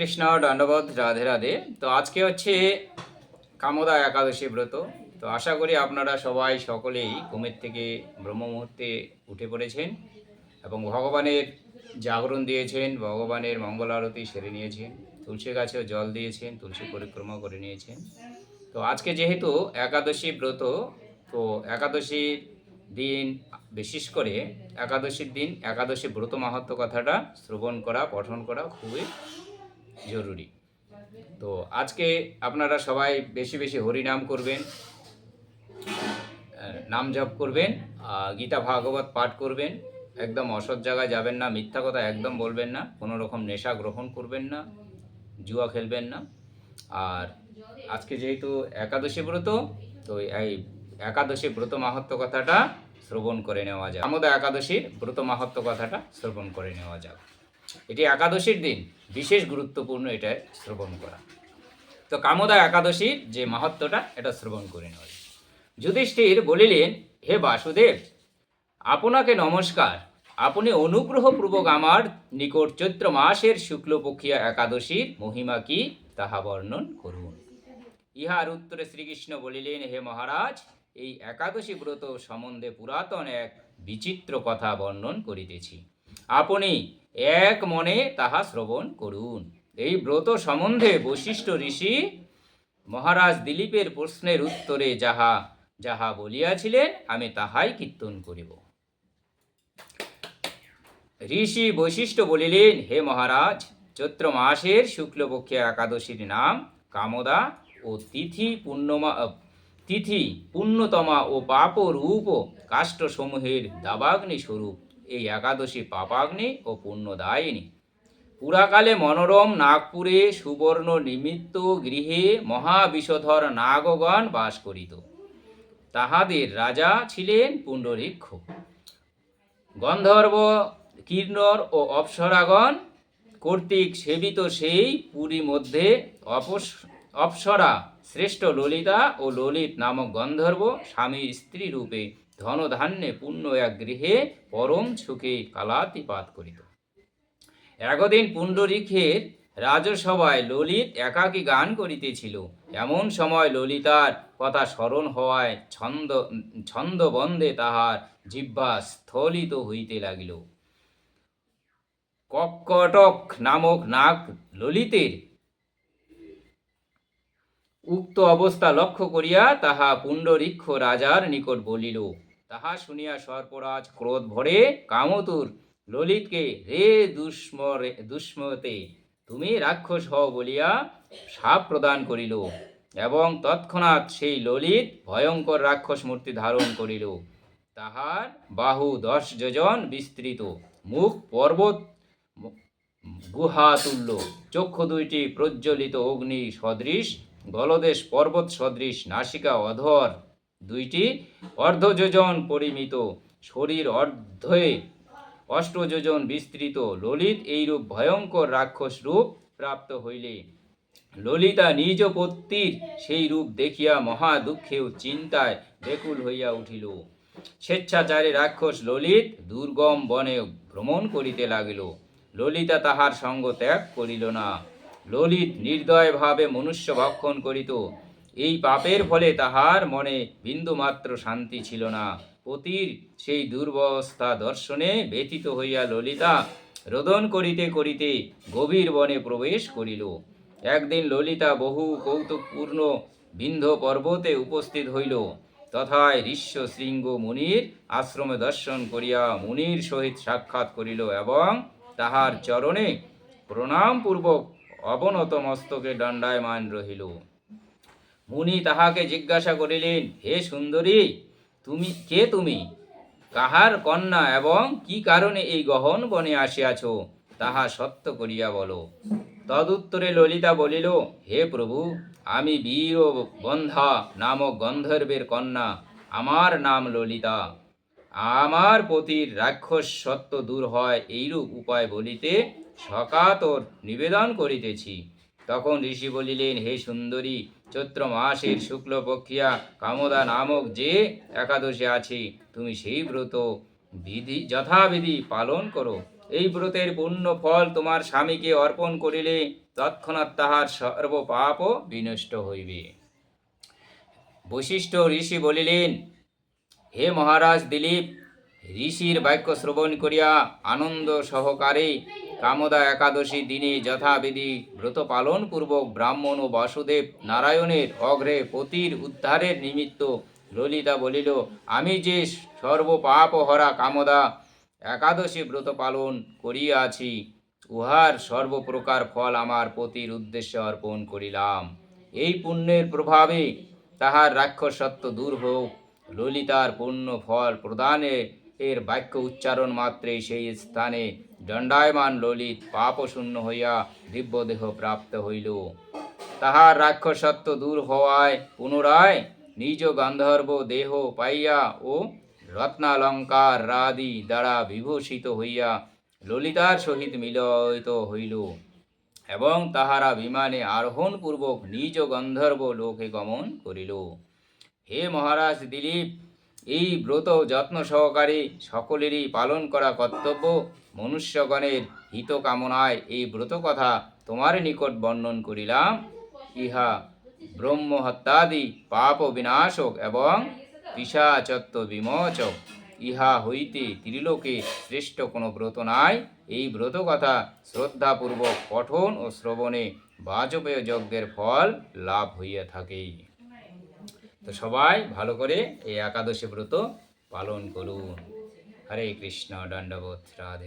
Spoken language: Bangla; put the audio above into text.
কৃষ্ণ দণ্ডবোধ, রাধে রাধে। তো আজকে হচ্ছে কামদা একাদশী ব্রত। তো আশা করি আপনারা সবাই সকলেই ঘুমের থেকে ব্রহ্ম মুহূর্তে উঠে পড়েছেন এবং ভগবানের জাগরণ দিয়েছেন, ভগবানের মঙ্গল আরতি সেরে নিয়েছেন, তুলসী গাছেও জল দিয়েছেন, তুলসী পরিক্রমা করে নিয়েছেন। তো আজকে যেহেতু একাদশী ব্রত, তো একাদশীর দিন বিশেষ করে একাদশীর দিন, একাদশী ব্রত মাহাত্ম কথাটা শ্রবণ করা, পঠন করা খুবই জরুরি। তো আজকে আপনারা সবাই বেশি বেশি হরিনাম করবেন নাম জপ করবেন গীতা ভাগবত পাঠ করবেন, একদম অসৎ জায়গায় যাবেন না, মিথ্যা কথা একদম বলবেন না, কোনো রকম নেশা গ্রহণ করবেন না, জুয়া খেলবেন না। আর আজকে যেহেতু একাদশী ব্রত, তো এই একাদশী ব্রত মাহাত্ম কথাটা শ্রবণ করে নেওয়া যাক। আমাদের একাদশীর ব্রত মাহাত্ম কথাটা শ্রবণ করে নেওয়া যাক। এটি একাদশীর দিন, বিশেষ গুরুত্বপূর্ণ এটা শ্রবণ করা। তো কামদা একাদশীর যে মাহাত্মটা, এটা শ্রবণ করে নেওয়া যুধিষ্ঠির বলিলেন, হে বাসুদেব, আপনাকে নমস্কার। আপনি অনুগ্রহপূর্বক আমার নিকট চৈত্র মাসের শুক্লপক্ষিয়া একাদশীর মহিমা কি, তাহা বর্ণন করুন। ইহার উত্তরে শ্রীকৃষ্ণ বলিলেন, হে মহারাজ, এই একাদশী ব্রত সম্বন্ধে পুরাতন এক বিচিত্র কথা বর্ণন করিতেছি। আপনি এক মনে তাহা শ্রবণ করুন। এই ব্রত সম্বন্ধে বশিষ্ঠ ঋষি মহারাজ দিলীপের প্রশ্নের উত্তরে যাহা যাহা বলিয়াছিলেন, আমি তাহাই কীর্তন করিব। ঋষি বৈশিষ্ট্য বলিলেন, হে মহারাজ, চৈত্র মাসের শুক্লপক্ষে একাদশীর নাম কামদা ও তিথি পূর্ণমা তিথি পূর্ণতমা ও পাপ রূপ কাষ্ঠসমূহের দাবাগ্নি স্বরূপ এই একাদশী পাপাগ্নি ও পুণ্যদায়িনী। পুরাকালে মনোরম নাগপুরে সুবর্ণ নিমিত্ত গৃহে মহাবিষধর নাগগণ বাস করিত। তাহাদের রাজা ছিলেন পুণ্ডরীক্ষ। গন্ধর্ব কিন্নর ও অপ্সরাগণ কর্তৃক সেবিত সেই পুরী মধ্যে অপস, অপ্সরা শ্রেষ্ঠ ললিতা ও ললিত নামক গন্ধর্ব স্বামী স্ত্রী রূপে ধনধান্যে পূর্ণ এক গৃহে পরম সুখে কালাতিপাত করিত। একদিন পুণ্ডরীক্ষের রাজসভায় ললিত একাকী গান করিতেছিল। এমন সময় ললিতার কথা স্মরণ হওয়ায় ছন্দ ছন্দবন্ধে তাহার জিহ্বা স্থলিত হইতে লাগিল। কক্কটক নামক নাগ ললিতের উক্ত অবস্থা লক্ষ্য করিয়া তাহা পুণ্ডরীক্ষ রাজার নিকট বলিল তাহা শুনিয়া সর্পরাজ ক্রোধ ভরে কামতুর ললিতকে রে দুষ্মরে, দুষ্মতে, তুমি রাক্ষস হও বলিয়া সাপ প্রদান করিল। এবং তৎক্ষণাৎ সেই ললিত ভয়ঙ্কর রাক্ষস মূর্তি ধারণ করিল। তাহার বাহু দশ যোজন বিস্তৃত। মুখ পর্বত গুহা তুল্য। চক্ষু দুইটি প্রজ্বলিত অগ্নি সদৃশ। গলদেশ পর্বত সদৃশ। নাসিকা অধর। দুইটি অর্ধযোজন পরিমিত। শরীর অর্ধে অষ্টযোজন বিস্তৃত। ললিত এইরূপ ভয়ঙ্কর রাক্ষস রূপ প্রাপ্ত হইলে ললিতা নিজ পত্নীর সেই রূপ দেখিয়া মহা দুঃখে ও চিন্তায় ব্যাকুল হইয়া উঠিল। স্বেচ্ছাচারী রাক্ষস ললিত দুর্গম বনে ভ্রমণ করিতে লাগিল। ললিতা তাহার সঙ্গ ত্যাগ করিল না। ললিত নির্দয়ভাবে মনুষ্য ভক্ষণ করিত। এই পাপের ফলে তাহার মনে বিন্দুমাত্র শান্তি ছিল না। পতির সেই দুর্বস্থা দর্শনে ব্যথিত হইয়া ললিতা রোদন করিতে করিতে গভীর বনে প্রবেশ করিল। একদিন ললিতা বহু কৌতুকপূর্ণ বিন্ধ পর্বতে উপস্থিত হইল। তথায় ঋষ্য শৃঙ্গ মুনির আশ্রমে দর্শন করিয়া মুনির সহিত সাক্ষাৎ করিল এবং তাহার চরণে প্রণামপূর্বক অবনত মস্তকে দণ্ডায়মান রহিল। মুনি তাহাকে জিজ্ঞাসা করিলেন, হে সুন্দরী, তুমি, কে তুমি? কাহার কন্যা এবং কি কারণে এই গহন বনে আসিয়াছ? তাহা সত্য করিয়া বলো। তদুত্তরে ললিতা বলিল, হে প্রভু, আমি বীর বন্ধা নামক গন্ধর্বের কন্যা। আমার নাম ললিতা। আমার পতির রাক্ষস সত্য দূর হয় এইরূপ উপায় বলিতে সকাতর নিবেদন করিতেছি। তখন ঋষি বলিলেন, হে সুন্দরী চৈত্র মাসের শুক্লপক্ষিয়া কামদা নামক যে একাদশী আছে, তুমি সেই ব্রত বিধি যথাবিধি পালন করো। এই ব্রতের পূর্ণ ফল তোমার স্বামীকে অর্পণ করিলে তৎক্ষণাৎ তাহার সর্ব পাপ বিনষ্ট হইবে। বশিষ্ঠ ঋষি বলিলেন, হে মহারাজ দিলীপ, ঋষির বাক্য শ্রবণ করিয়া আনন্দ সহকারে কামদা একাদশী দিনে যথাবিধি ব্রত পালন পূর্বক ব্রাহ্মণ ও বাসুদেব নারায়ণের অগ্রে পতির উদ্ধারের নিমিত্ত ললিতা বলিল, আমি যে সর্বপাপ হরা কামদা, একাদশী ব্রত পালন করিয়াছি, উহার সর্বপ্রকার ফল আমার পতির উদ্দেশ্যে অর্পণ করিলাম। এই পুণ্যের প্রভাবে তাহার রাক্ষসত্ব দূর হোক। ললিতার পুণ্য ফল প্রদানে এর বাক্য উচ্চারণ মাত্রেই সেই স্থানে দণ্ডায়মান ললিত পাপশূন্য হইয়া দিব্যদেহ প্রাপ্ত হইল। তাহার রাক্ষসত্ব দূর হওয়ায় পুনরায় নিজ গান্ধর্ব দেহ পাইয়া ও রত্নালঙ্কার রাদি দ্বারা বিভূষিত হইয়া ললিতার সহিত মিলিত হইল এবং তাহারা বিমানে আরোহণ পূর্বক নিজ গন্ধর্ব লোকে গমন করিল। হে মহারাজ দিলীপ এই ব্রত যত্ন সহকারে সকলেরই পালন করা কর্তব্য। মনুষ্যগণের হিত কামনায় এই ব্রত কথা তোমার নিকট বর্ণন করিলাম। ইহা ব্রহ্ম হত্যাদি পাপ বিনাশক এবং পিসাচত্ব বিমোচক। ইহা হইতে ত্রিলোকে শ্রেষ্ঠ কোনো ব্রত নাই। এই ব্রত কথা শ্রদ্ধাপূর্বক পঠন ও শ্রবণে বাজপেয় যজ্ঞের ফল লাভ হইয়া থাকে। তো সবাই ভালো করে এই একাদশী ব্রত পালন করুন। হরে কৃষ্ণ দণ্ডবোধ রাধে।